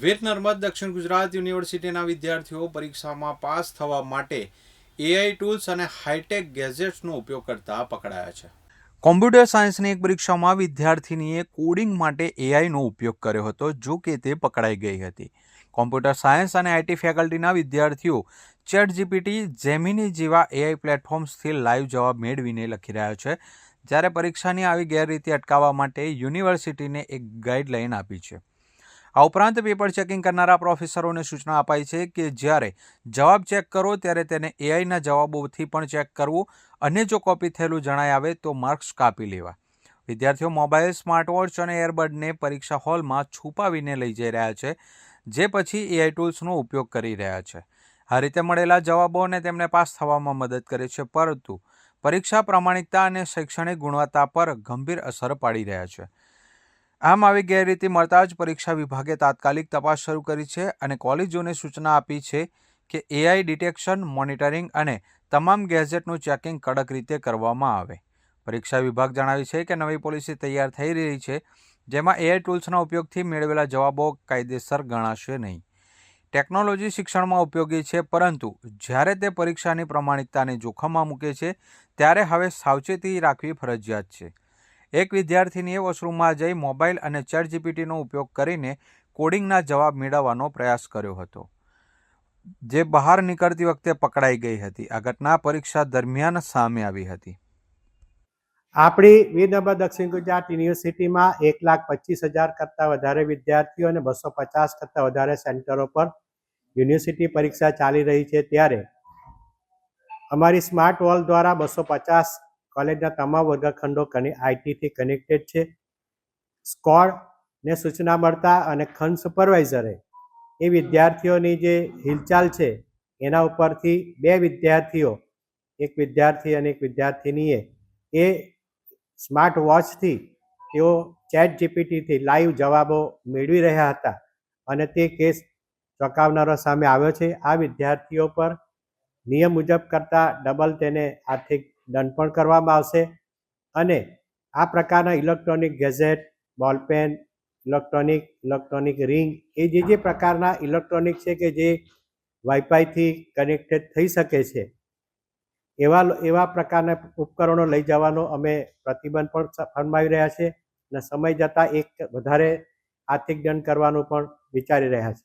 વીર નર્મદ દક્ષિણ ગુજરાત યુનિવર્સિટીના વિદ્યાર્થીઓ પરીક્ષામાં પાસ થવા માટે એઆઈ ટૂલ્સ અને હાઈટેક ગેજેટ્સનો ઉપયોગ કરતા પકડાયા છે. કોમ્પ્યુટર સાયન્સની એક પરીક્ષામાં વિદ્યાર્થીનીએ કોડિંગ માટે એઆઈનો ઉપયોગ કર્યો હતો, જો કે તે પકડાઈ ગઈ હતી. કોમ્પ્યુટર સાયન્સ અને આઈટી ફેકલ્ટીના વિદ્યાર્થીઓ ચેટ જીપીટી જેમિની જેવા એઆઈ પ્લેટફોર્મ્સથી લાઈવ જવાબ મેળવીને લખી રહ્યા છે, જ્યારે પરીક્ષાની આવી ગેરરીતિ અટકાવવા માટે યુનિવર્સિટીને એક ગાઈડલાઈન આપી છે. આ ઉપરાંત પેપર ચેકિંગ કરનારા પ્રોફેસરોને સૂચના અપાઈ છે કે જ્યારે જવાબ ચેક કરો ત્યારે તેને એઆઈના જવાબોથી પણ ચેક કરવું અને જો કોપી થયેલું જણાય આવે તો માર્ક્સ કાપી લેવા. વિદ્યાર્થીઓ મોબાઈલ સ્માર્ટ વોચ અને એરબડને પરીક્ષા હોલમાં છુપાવીને લઈ જઈ રહ્યા છે, જે પછી એઆઈ ટૂલ્સનો ઉપયોગ કરી રહ્યા છે. આ રીતે મળેલા જવાબોને તેમને પાસ થવામાં મદદ કરે છે, પરંતુ પરીક્ષા પ્રામાણિકતા અને શૈક્ષણિક ગુણવત્તા પર ગંભીર અસર પાડી રહ્યા છે. આમ આવી ગેરરીતિ મળતા જ પરીક્ષા વિભાગે તાત્કાલિક તપાસ શરૂ કરી છે અને કોલેજોને સૂચના આપી છે કે એઆઈ ડિટેક્શન, મોનિટરિંગ અને તમામ ગેઝેટનું ચેકિંગ કડક રીતે કરવામાં આવે. પરીક્ષા વિભાગ જણાવે છે કે નવી પોલિસી તૈયાર થઈ રહી છે, જેમાં એઆઈ ટૂલ્સના ઉપયોગથી મેળવેલા જવાબો કાયદેસર ગણાશે નહીં. ટેકનોલોજી શિક્ષણમાં ઉપયોગી છે, પરંતુ જ્યારે તે પરીક્ષાની પ્રમાણિકતાને જોખમમાં મૂકે છે, ત્યારે હવે સાવચેતી રાખવી ફરજિયાત છે. એક વિદ્યાર્થીનીએ વોશરૂમમાં જઈ મોબાઈલ અને ચેટ જીપીટીનો ઉપયોગ કરીને કોડિંગના જવાબ મેળવવાનો પ્રયાસ કર્યો હતો. જે બહાર નીકળતી વખતે પકડાઈ ગઈ હતી. આ ઘટના પરીક્ષા દરમિયાન સામે આવી હતી. આપણી વીરનર્મદ દક્ષિણ ગુજરાત યુનિવર્સિટીમાં એક લાખ પચીસ હજાર કરતાં વધારે વિદ્યાર્થીઓ અને બસો પચાસ કરતાં વધારે સેન્ટરો પર યુનિવર્સિટી પરીક્ષા ચાલી રહી છે. ત્યારે અમારી સ્માર્ટ વોલ દ્વારા બસો પચાસ કોલેજના તમામ વર્ગખંડો આઈટીથી કનેક્ટેડ છે. સ્કોડને સૂચના મળતા અને ખંડ સુપરવાઇઝરે એ વિદ્યાર્થીઓની જે હિલચાલ છે, એના ઉપરથી બે વિદ્યાર્થીઓ, એક વિદ્યાર્થી અને એક વિદ્યાર્થિનીએ એ સ્માર્ટ વોચથી તેઓ ચેટ જીપીટીથી લાઈવ જવાબો મેળવી રહ્યા હતા અને તે કેસ ચોંકાવનારો સામે આવ્યો છે. આ વિદ્યાર્થીઓ પર નિયમ મુજબ કરતાં ડબલ તેને આર્થિક દંડ પણ કરવામાં આવશે. અને આ પ્રકારના electronic gadget ball pen, electronic electronic ring એ જે જે પ્રકારના ઇલેક્ટ્રોનિક છે કે જે વાઈફાઈથી કનેક્ટેડ થઈ શકે છે, એવા એવા પ્રકારના ઉપકરણો લઈ જવાનો અમે પ્રતિબંધ પણ ફરમાવી રહ્યા છે અને સમય જતાં એક વધારે આર્થિક દંડ કરવાનું પણ વિચારી રહ્યા છે